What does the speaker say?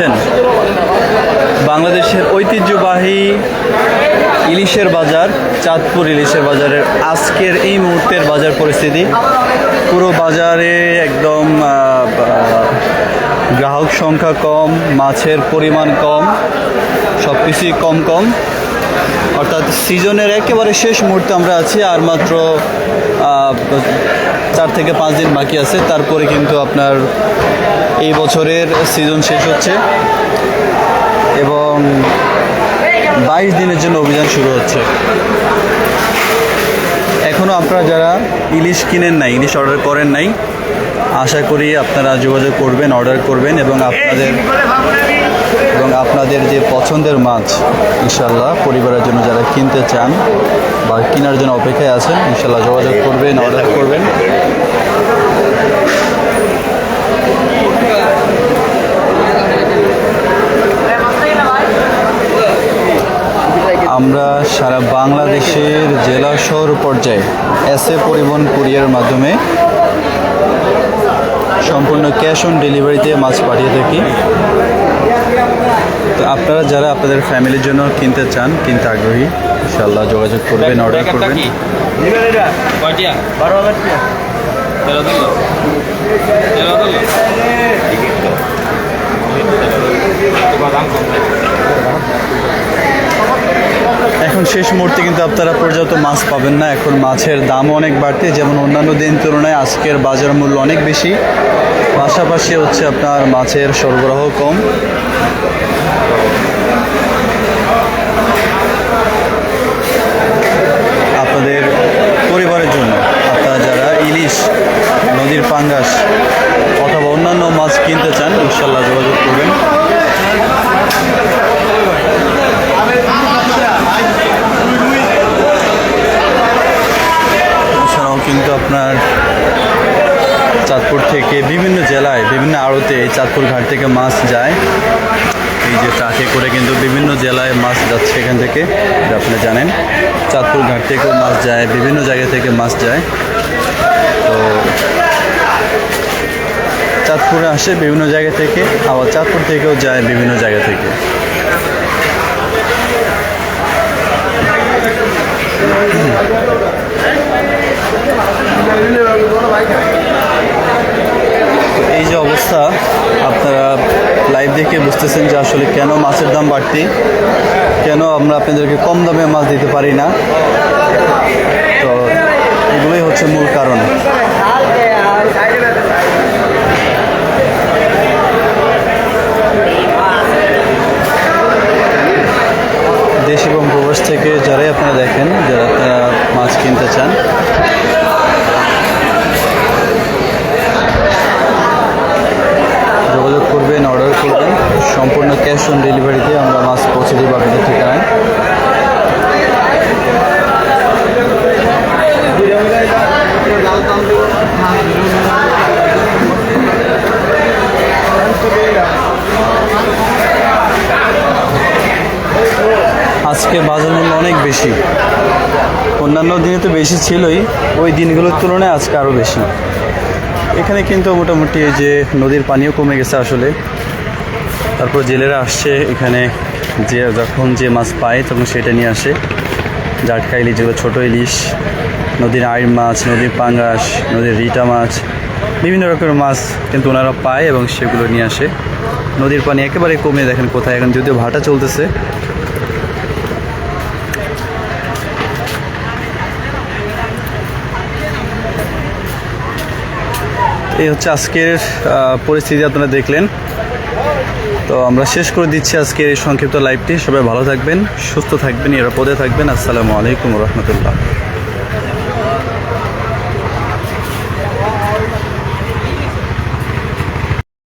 দেখতে বাংলাদেশের ঐতিহ্যবাহী ইলিশের বাজার, চাঁদপুর ইলিশের বাজারের আজকের এই মুহূর্তের বাজার পরিস্থিতি। পুরো বাজারে একদম গ্রাহক সংখ্যা কম, মাছের পরিমাণ কম সব কিছুই কম কম। অর্থাৎ সিজনের একেবারে শেষ মুহূর্তে আমরা আছি, আর মাত্র চার থেকে পাঁচ দিন বাকি আছে। তারপরে কিন্তু আপনার এই বছরের সিজন শেষ হচ্ছে এবং বাইশ দিনের জন্য অভিযান শুরু হচ্ছে। এখনও আপনারা যারা ইলিশ কিনেন নাই, ইলিশ অর্ডার করেন নাই, আশা করি আপনারা যোগাযোগ করবেন অর্ডার করবেন এবং আপনাদের এবং আপনাদের যে পছন্দের মাছ ইনশাল্লাহ পরিবারের জন্য যারা কিনতে চান বা কেনার জন্য অপেক্ষায় আছেন ইনশাল্লাহ যোগাযোগ করবেন অর্ডার করবেন। আমরা সারা বাংলাদেশের জেলা শহর পর্যায়ে এস এ পরিবহন কুরিয়ার মাধ্যমে সম্পূর্ণ ক্যাশ অন ডেলিভারিতে মাছ পাঠিয়ে থাকি। তো আপনারা যারা আপনাদের ফ্যামিলির জন্য কিনতে চান কিনতে আগ্রহী ইনশাল্লাহ যোগাযোগ করবেন অর্ডার করবেন। এখন শেষ মুহূর্তে কিন্তু আপনারা পর্যাপ্ত মাছ পাবেন না। এখন মাছের দামও অনেক বাড়তে, যেমন অন্যান্য দিন তুলনায় আজকের বাজার মূল্য অনেক বেশি। পাশাপাশি হচ্ছে আপনার মাছের সরবরাহ কম। আপনাদের পরিবারের জন্য, আপনারা যারা ইলিশ, নদীর পাঙ্গাস অথবা অন্যান্য মাছ কিনতে চান, ইনশাল্লাহ যোগাযোগ করবেন এছাড়াও কিন্তু আপনার চাঁদপুর থেকে বিভিন্ন জেলায়, বিভিন্ন আড়তে এই চাঁদপুর ঘাট থেকে মাছ যায়। এই যে ট্রাকে করে কিন্তু বিভিন্ন জেলায় মাছ যাচ্ছে এখান থেকে আপনি জানেন। চাঁদপুর ঘাট থেকেও মাছ যায়, বিভিন্ন জায়গা থেকে মাছ যায়। তো চাঁদপুরে আসে বিভিন্ন জায়গা থেকে, আবার চাঁদপুর থেকেও যায় বিভিন্ন জায়গা থেকে তো এই যে অবস্থা। আপনারা লাইভ দেখে বুঝতেছেন যে আসলে কেন মাছের দাম বাড়তি, কেন আমরা আপনাদেরকে কম দামে মাছ দিতে পারি না তো এগুলোই হচ্ছে মূল কারণ দেশ এবং প্রবাস থেকে যারাই আপনারা দেখেন যারা আপনারা মাছ কিনতে চান যোগাযোগ করবেন অর্ডার করবেন সম্পূর্ণ ক্যাশ অন ডেলিভারিতে আমরা মাছ পৌঁছে দেবো আপনাদের ঠিকানায়। আজকে বাজার মূল্য অনেক বেশি। অন্যান্য দিনে তো বেশি ছিলই, ওই দিনগুলোর তুলনায় আজকে আরও বেশি। এখানে কিন্তু মোটামুটি যে নদীর পানিও কমে গেছে আসলে। তারপর জেলেরা আসছে এখানে, যে যখন যে মাছ পায় তখন সেটা নিয়ে আসে। জাটকা ইলিশ, যেগুলো ছোটো ইলিশ, নদীর আইর মাছ, নদীর পাঙ্গাস, নদীর রিটা মাছ, বিভিন্ন রকমের মাছ কিন্তু ওনারা পায় এবং সেগুলো নিয়ে আসে। নদীর পানি একেবারে কমে, দেখেন কোথায়। এখন যদিও ভাটা চলতেছে। এই হচ্ছে আজকের পরিস্থিতি আপনারা দেখলেন। তো আমরা শেষ করে দিচ্ছি আজকের এই সংক্ষিপ্ত লাইভটি সবাই ভালো থাকবেন, সুস্থ থাকবেন, নিরাপদে থাকবেন। আসসালামু আলাইকুম রহমতুল্লাহ।